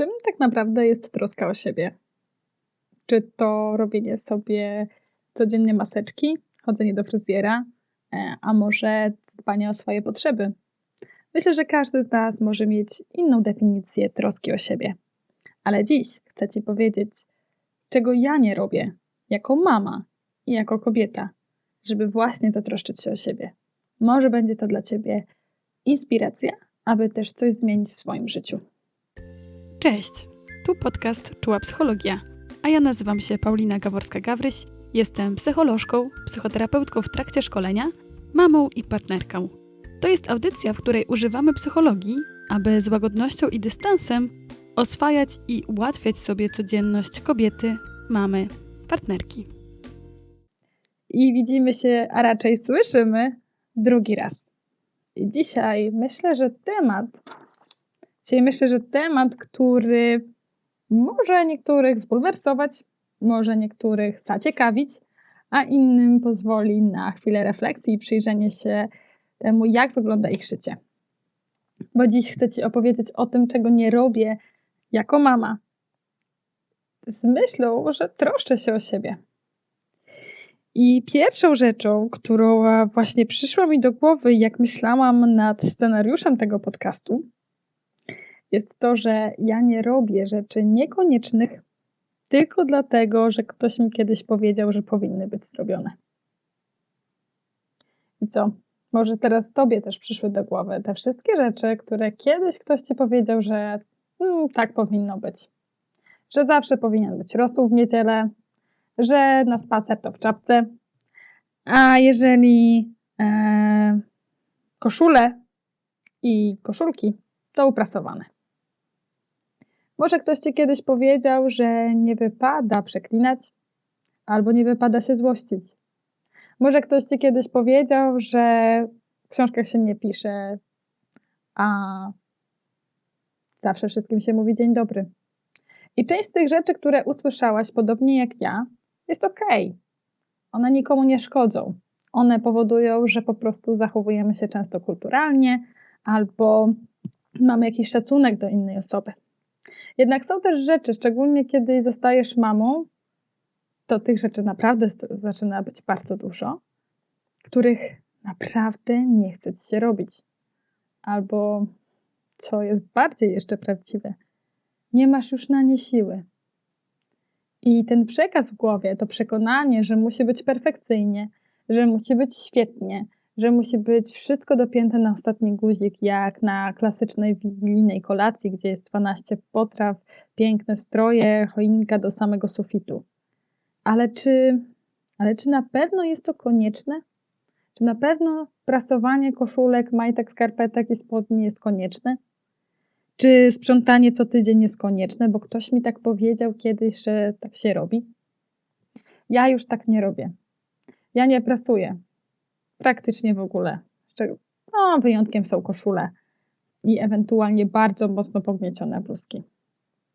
Czym tak naprawdę jest troska o siebie? Czy to robienie sobie codziennie maseczki, chodzenie do fryzjera, e, a może dbanie o swoje potrzeby? Myślę, że każdy z nas może mieć inną definicję troski o siebie. Ale dziś chcę Ci powiedzieć, czego ja nie robię jako mama i jako kobieta, żeby właśnie zatroszczyć się o siebie. Może będzie to dla Ciebie inspiracja, aby też coś zmienić w swoim życiu. Cześć, tu podcast Czuła Psychologia, a ja nazywam się Paulina Gaworska-Gawryś, jestem psycholożką, psychoterapeutką w trakcie szkolenia, mamą i partnerką. To jest audycja, w której używamy psychologii, aby z łagodnością i dystansem oswajać i ułatwiać sobie codzienność kobiety, mamy, partnerki. I widzimy się, a raczej słyszymy drugi raz. I dzisiaj myślę, że temat Dzisiaj myślę, że temat, który może niektórych zbulwersować, może niektórych zaciekawić, a innym pozwoli na chwilę refleksji i przyjrzenie się temu, jak wygląda ich życie. Bo dziś chcę Ci opowiedzieć o tym, czego nie robię jako mama, z myślą, że troszczę się o siebie. I pierwszą rzeczą, którą właśnie przyszła mi do głowy, jak myślałam nad scenariuszem tego podcastu, jest to, że ja nie robię rzeczy niekoniecznych tylko dlatego, że ktoś mi kiedyś powiedział, że powinny być zrobione. I co? Może teraz Tobie też przyszły do głowy te wszystkie rzeczy, które kiedyś ktoś Ci powiedział, że hmm, tak powinno być. Że zawsze powinien być rosół w niedzielę, że na spacer to w czapce, a jeżeli e, koszule i koszulki, to uprasowane. Może ktoś ci kiedyś powiedział, że nie wypada przeklinać albo nie wypada się złościć. Może ktoś ci kiedyś powiedział, że w książkach się nie pisze, a zawsze wszystkim się mówi dzień dobry. I część z tych rzeczy, które usłyszałaś, podobnie jak ja, jest ok. One nikomu nie szkodzą. One powodują, że po prostu zachowujemy się często kulturalnie albo mamy jakiś szacunek do innej osoby. Jednak są też rzeczy, szczególnie kiedy zostajesz mamą, to tych rzeczy naprawdę zaczyna być bardzo dużo, których naprawdę nie chce ci się robić. Albo, co jest bardziej jeszcze prawdziwe, nie masz już na nie siły. I ten przekaz w głowie, to przekonanie, że musi być perfekcyjnie, że musi być świetnie, że musi być wszystko dopięte na ostatni guzik, jak na klasycznej wigilijnej kolacji, gdzie jest 12 potraw, piękne stroje, choinka do samego sufitu. Ale czy, ale czy na pewno jest to konieczne? Czy na pewno prasowanie koszulek, majtek, skarpetek i spodni jest konieczne? Czy sprzątanie co tydzień jest konieczne, bo ktoś mi tak powiedział kiedyś, że tak się robi? Ja już tak nie robię. Ja nie prasuję praktycznie w ogóle. No, wyjątkiem są koszule i ewentualnie bardzo mocno pogniecione bluzki.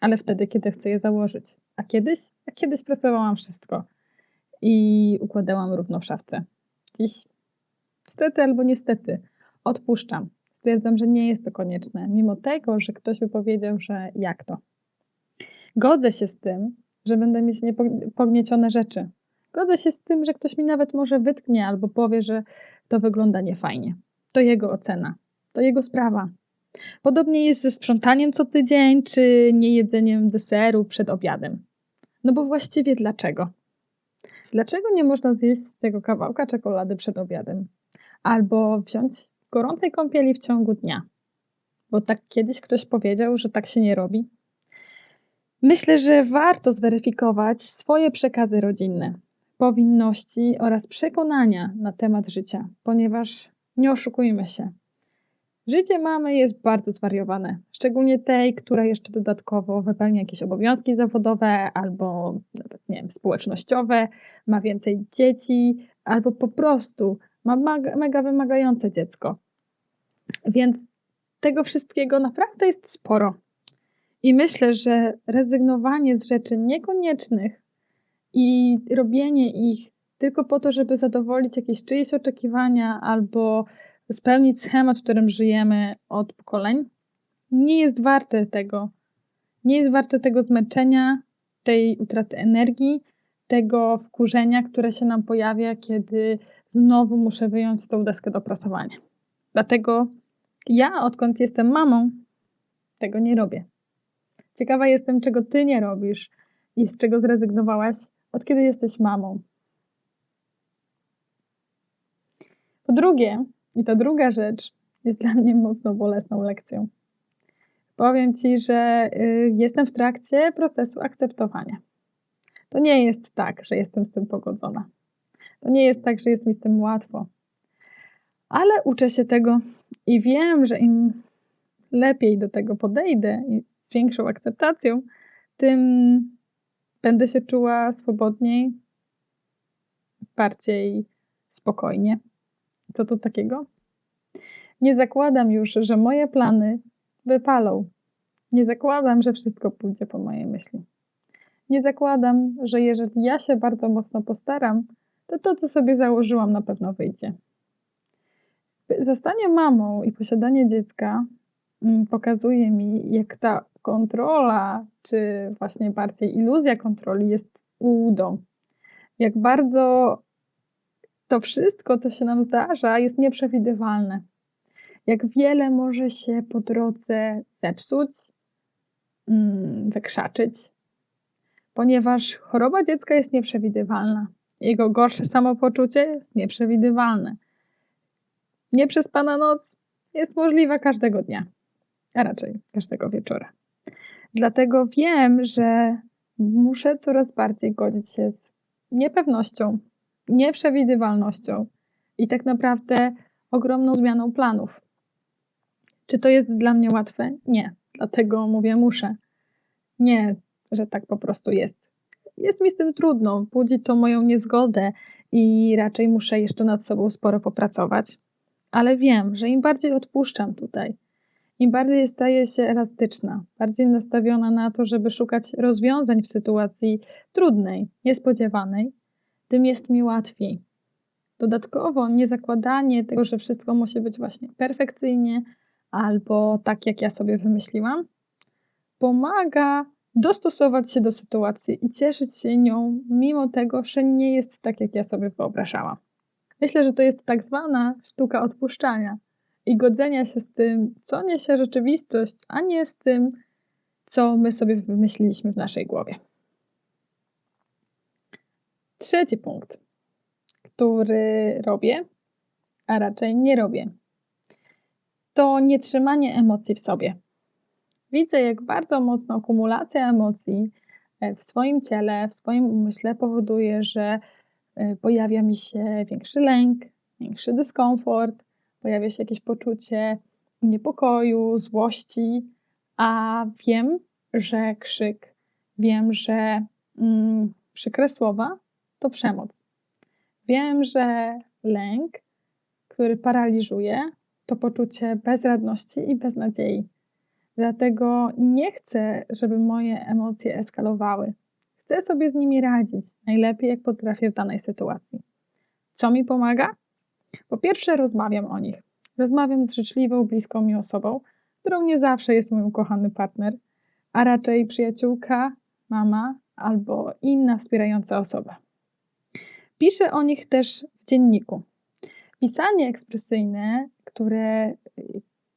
Ale wtedy, kiedy chcę je założyć. A kiedyś? A kiedyś presowałam wszystko i układałam równo w szafce. Dziś, niestety albo niestety, odpuszczam. Stwierdzam, że nie jest to konieczne, mimo tego, że ktoś by powiedział, że jak to. Godzę się z tym, że będę mieć niepogniecione rzeczy, Godzę się z tym, że ktoś mi nawet może wytknie albo powie, że to wygląda niefajnie. To jego ocena, to jego sprawa. Podobnie jest ze sprzątaniem co tydzień, czy niejedzeniem deseru przed obiadem. No bo właściwie dlaczego? Dlaczego nie można zjeść tego kawałka czekolady przed obiadem? Albo wziąć gorącej kąpieli w ciągu dnia? Bo tak kiedyś ktoś powiedział, że tak się nie robi. Myślę, że warto zweryfikować swoje przekazy rodzinne, powinności oraz przekonania na temat życia, ponieważ nie oszukujmy się. Życie mamy jest bardzo zwariowane, szczególnie tej, która jeszcze dodatkowo wypełnia jakieś obowiązki zawodowe albo nawet, nie wiem, społecznościowe, ma więcej dzieci, albo po prostu ma mega wymagające dziecko. Więc tego wszystkiego naprawdę jest sporo. I myślę, że rezygnowanie z rzeczy niekoniecznych i robienie ich tylko po to, żeby zadowolić jakieś czyjeś oczekiwania albo spełnić schemat, w którym żyjemy od pokoleń, nie jest warte tego. Nie jest warte tego zmęczenia, tej utraty energii, tego wkurzenia, które się nam pojawia, kiedy znowu muszę wyjąć tą deskę do prasowania. Dlatego ja, odkąd jestem mamą, tego nie robię. Ciekawa jestem, czego ty nie robisz i z czego zrezygnowałaś, od kiedy jesteś mamą. Po drugie, i ta druga rzecz jest dla mnie mocno bolesną lekcją. Powiem ci, że y, jestem w trakcie procesu akceptowania. To nie jest tak, że jestem z tym pogodzona. To nie jest tak, że jest mi z tym łatwo. Ale uczę się tego i wiem, że im lepiej do tego podejdę i z większą akceptacją, tym będę się czuła swobodniej, bardziej spokojnie. Co to takiego? Nie zakładam już, że moje plany wypalą. Nie zakładam, że wszystko pójdzie po mojej myśli. Nie zakładam, że jeżeli ja się bardzo mocno postaram, to to, co sobie założyłam, na pewno wyjdzie. Zostanie mamą i posiadanie dziecka pokazuje mi, jak ta kontrola, czy właśnie bardziej iluzja kontroli jest ułudą. Jak bardzo to wszystko, co się nam zdarza, jest nieprzewidywalne. Jak wiele może się po drodze zepsuć, mm, wykrzaczyć, ponieważ choroba dziecka jest nieprzewidywalna. Jego gorsze samopoczucie jest nieprzewidywalne. Nieprzespana noc jest możliwa każdego dnia, a raczej każdego wieczora. Dlatego wiem, że muszę coraz bardziej godzić się z niepewnością, nieprzewidywalnością i tak naprawdę ogromną zmianą planów. Czy to jest dla mnie łatwe? Nie. Dlatego mówię muszę. Nie, że tak po prostu jest. Jest mi z tym trudno, budzi to moją niezgodę i raczej muszę jeszcze nad sobą sporo popracować. Ale wiem, że im bardziej odpuszczam tutaj, im bardziej staję się elastyczna, bardziej nastawiona na to, żeby szukać rozwiązań w sytuacji trudnej, niespodziewanej, tym jest mi łatwiej. Dodatkowo nie zakładanie tego, że wszystko musi być właśnie perfekcyjnie albo tak, jak ja sobie wymyśliłam, pomaga dostosować się do sytuacji i cieszyć się nią, mimo tego, że nie jest tak, jak ja sobie wyobrażałam. Myślę, że to jest tak zwana sztuka odpuszczania i godzenia się z tym, co niesie rzeczywistość, a nie z tym, co my sobie wymyśliliśmy w naszej głowie. Trzeci punkt, który robię, a raczej nie robię, to nietrzymanie emocji w sobie. Widzę, jak bardzo mocno akumulacja emocji e, w swoim ciele, w swoim umyśle powoduje, że e, pojawia mi się większy lęk, większy dyskomfort, pojawia się jakieś poczucie niepokoju, złości, a wiem, że krzyk, wiem, że mm, przykre słowa to przemoc. Wiem, że lęk, który paraliżuje, to poczucie bezradności i beznadziei. Dlatego nie chcę, żeby moje emocje eskalowały. Chcę sobie z nimi radzić najlepiej, jak potrafię w danej sytuacji. Co mi pomaga? Po pierwsze, rozmawiam o nich. Rozmawiam z życzliwą, bliską mi osobą, którą nie zawsze jest mój ukochany partner, a raczej przyjaciółka, mama albo inna wspierająca osoba. Piszę o nich też w dzienniku. Pisanie ekspresyjne, które,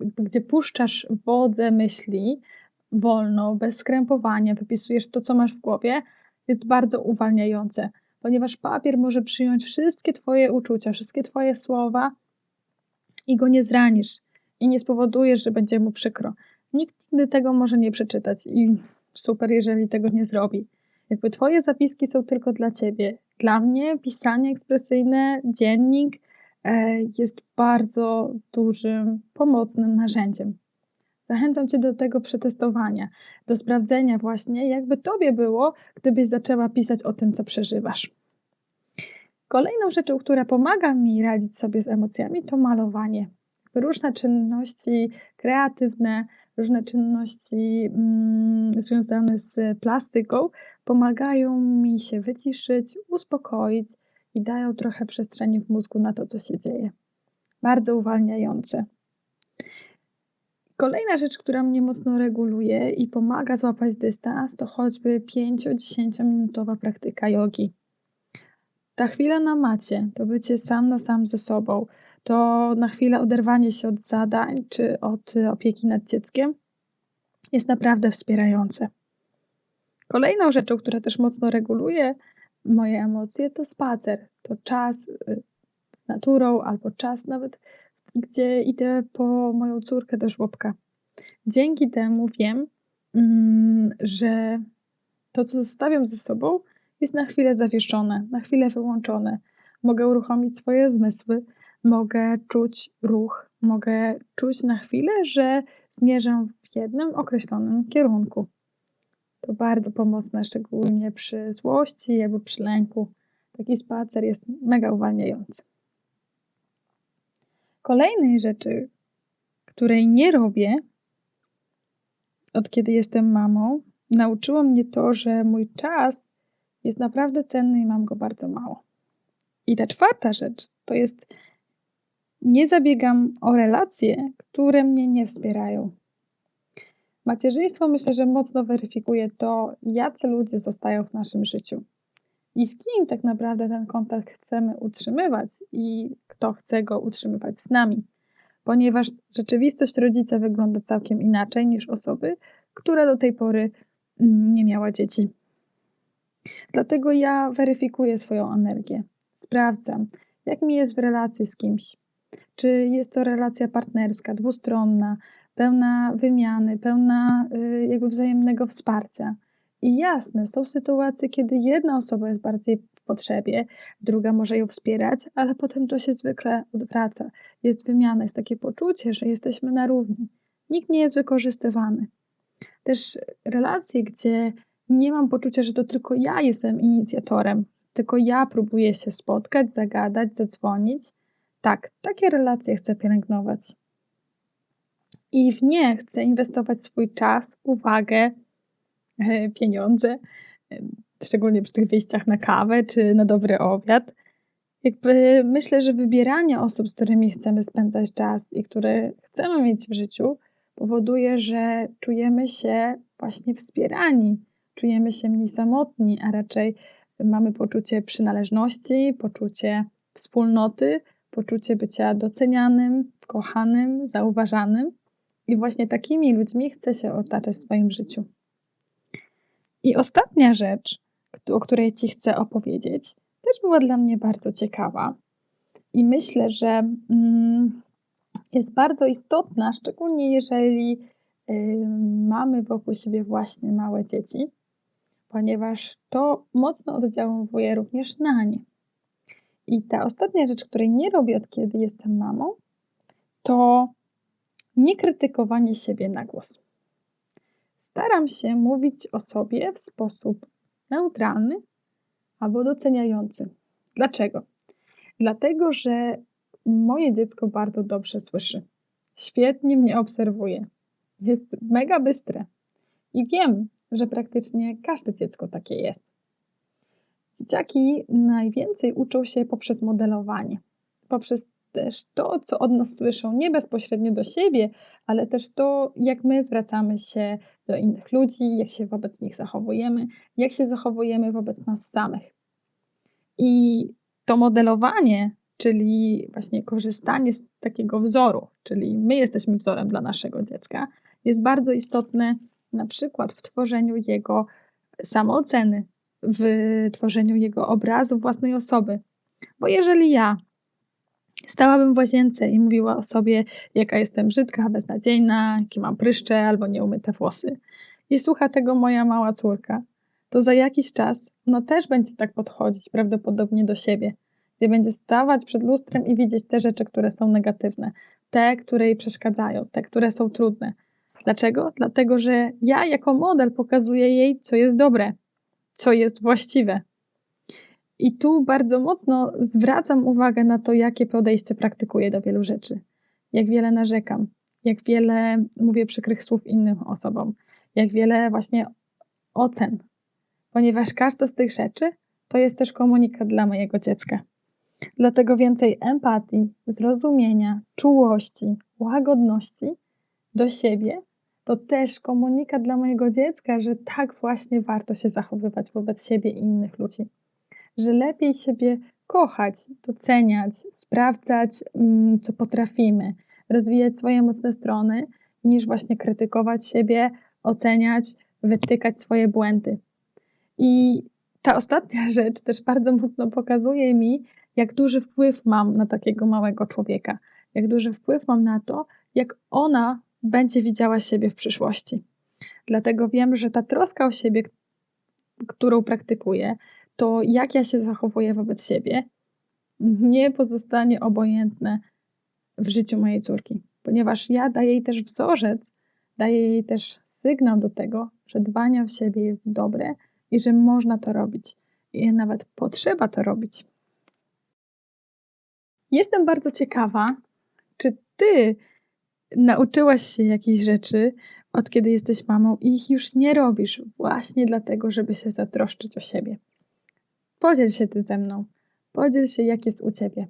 gdzie puszczasz wodze myśli wolno, bez skrępowania, wypisujesz to, co masz w głowie, jest bardzo uwalniające, ponieważ papier może przyjąć wszystkie Twoje uczucia, wszystkie Twoje słowa i go nie zranisz i nie spowodujesz, że będzie mu przykro. Nikt nigdy tego może nie przeczytać i super, jeżeli tego nie zrobi. Jakby Twoje zapiski są tylko dla Ciebie. Dla mnie pisanie ekspresyjne, dziennik e, jest bardzo dużym, pomocnym narzędziem. Zachęcam Cię do tego przetestowania, do sprawdzenia właśnie, jakby Tobie było, gdybyś zaczęła pisać o tym, co przeżywasz. Kolejną rzeczą, która pomaga mi radzić sobie z emocjami, to malowanie. Różne czynności kreatywne, różne czynności mm, związane z plastyką pomagają mi się wyciszyć, uspokoić i dają trochę przestrzeni w mózgu na to, co się dzieje. Bardzo uwalniające. Kolejna rzecz, która mnie mocno reguluje i pomaga złapać dystans, to choćby 5-10 minutowa praktyka jogi. Ta chwila na macie, to bycie sam na sam ze sobą, to na chwilę oderwanie się od zadań czy od opieki nad dzieckiem jest naprawdę wspierające. Kolejną rzeczą, która też mocno reguluje moje emocje, to spacer. To czas y, z naturą albo czas nawet, gdzie idę po moją córkę do żłobka. Dzięki temu wiem, mm, że to, co zostawiam ze sobą, jest na chwilę zawieszone, na chwilę wyłączone. Mogę uruchomić swoje zmysły, mogę czuć ruch, mogę czuć na chwilę, że zmierzam w jednym określonym kierunku. To bardzo pomocne, szczególnie przy złości albo przy lęku. Taki spacer jest mega uwalniający. Kolejnej rzeczy, której nie robię od kiedy jestem mamą, nauczyło mnie to, że mój czas jest naprawdę cenny i mam go bardzo mało. I ta czwarta rzecz to jest nie zabiegam o relacje, które mnie nie wspierają. Macierzyństwo myślę, że mocno weryfikuje to, jacy ludzie zostają w naszym życiu i z kim tak naprawdę ten kontakt chcemy utrzymywać i kto chce go utrzymywać z nami. Ponieważ rzeczywistość rodzica wygląda całkiem inaczej niż osoby, która do tej pory mm, nie miała dzieci. Dlatego ja weryfikuję swoją energię, sprawdzam, jak mi jest w relacji z kimś. Czy jest to relacja partnerska, dwustronna, pełna wymiany, pełna y, jakby wzajemnego wsparcia. I jasne, są sytuacje, kiedy jedna osoba jest bardziej w potrzebie, druga może ją wspierać, ale potem to się zwykle odwraca. Jest wymiana, jest takie poczucie, że jesteśmy na równi. Nikt nie jest wykorzystywany. Też relacje, gdzie nie mam poczucia, że to tylko ja jestem inicjatorem, tylko ja próbuję się spotkać, zagadać, zadzwonić. Tak, takie relacje chcę pielęgnować. I w nie chcę inwestować swój czas, uwagę, pieniądze, szczególnie przy tych wyjściach na kawę czy na dobry obiad. Jakby myślę, że wybieranie osób, z którymi chcemy spędzać czas i które chcemy mieć w życiu, powoduje, że czujemy się właśnie wspierani, czujemy się mniej samotni, a raczej mamy poczucie przynależności, poczucie wspólnoty, poczucie bycia docenianym, kochanym, zauważanym. I właśnie takimi ludźmi chcę się otaczać w swoim życiu. I ostatnia rzecz, o której Ci chcę opowiedzieć, też była dla mnie bardzo ciekawa. I myślę, że mm, jest bardzo istotna, szczególnie jeżeli y, mamy wokół siebie właśnie małe dzieci, ponieważ to mocno oddziałuje również na nie. I ta ostatnia rzecz, której nie robię od kiedy jestem mamą, to nie krytykowanie siebie na głos. Staram się mówić o sobie w sposób neutralny albo doceniający. Dlaczego? Dlatego, że moje dziecko bardzo dobrze słyszy. Świetnie mnie obserwuje. Jest mega bystre. I wiem, że praktycznie każde dziecko takie jest. Dzieciaki najwięcej uczą się poprzez modelowanie, poprzez też to, co od nas słyszą, nie bezpośrednio do siebie, ale też to, jak my zwracamy się do innych ludzi, jak się wobec nich zachowujemy, jak się zachowujemy wobec nas samych. I to modelowanie, czyli właśnie korzystanie z takiego wzoru, czyli my jesteśmy wzorem dla naszego dziecka, jest bardzo istotne na przykład w tworzeniu jego samooceny, w tworzeniu jego obrazu własnej osoby. Bo jeżeli ja stałabym w łazience i mówiła o sobie, jaka jestem brzydka, beznadziejna, jakie mam pryszcze albo nieumyte włosy, i słucha tego moja mała córka, to za jakiś czas ona też będzie tak podchodzić prawdopodobnie do siebie, gdzie będzie stawać przed lustrem i widzieć te rzeczy, które są negatywne, te, które jej przeszkadzają, te, które są trudne. Dlaczego? Dlatego, że ja jako model pokazuję jej, co jest dobre, co jest właściwe. I tu bardzo mocno zwracam uwagę na to, jakie podejście praktykuję do wielu rzeczy. Jak wiele narzekam, jak wiele mówię przykrych słów innym osobom, jak wiele właśnie ocen, ponieważ każda z tych rzeczy to jest też komunikat dla mojego dziecka. Dlatego więcej empatii, zrozumienia, czułości, łagodności do siebie, to też komunikat dla mojego dziecka, że tak właśnie warto się zachowywać wobec siebie i innych ludzi. Że lepiej siebie kochać, doceniać, sprawdzać, mm, co potrafimy, rozwijać swoje mocne strony, niż właśnie krytykować siebie, oceniać, wytykać swoje błędy. I ta ostatnia rzecz też bardzo mocno pokazuje mi, jak duży wpływ mam na takiego małego człowieka, jak duży wpływ mam na to, jak ona będzie widziała siebie w przyszłości. Dlatego wiem, że ta troska o siebie, którą praktykuję, to jak ja się zachowuję wobec siebie, nie pozostanie obojętne w życiu mojej córki, ponieważ ja daję jej też wzorzec, daję jej też sygnał do tego, że dbanie o siebie jest dobre i że można to robić. I nawet potrzeba to robić. Jestem bardzo ciekawa, czy ty nauczyłaś się jakichś rzeczy od kiedy jesteś mamą i ich już nie robisz właśnie dlatego, żeby się zatroszczyć o siebie. Podziel się ty ze mną. Podziel się, jak jest u ciebie.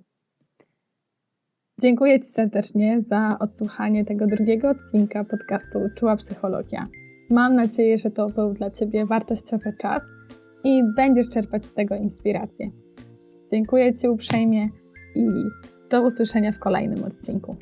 Dziękuję Ci serdecznie za odsłuchanie tego drugiego odcinka podcastu Czuła Psychologia. Mam nadzieję, że to był dla Ciebie wartościowy czas i będziesz czerpać z tego inspirację. Dziękuję Ci uprzejmie i do usłyszenia w kolejnym odcinku.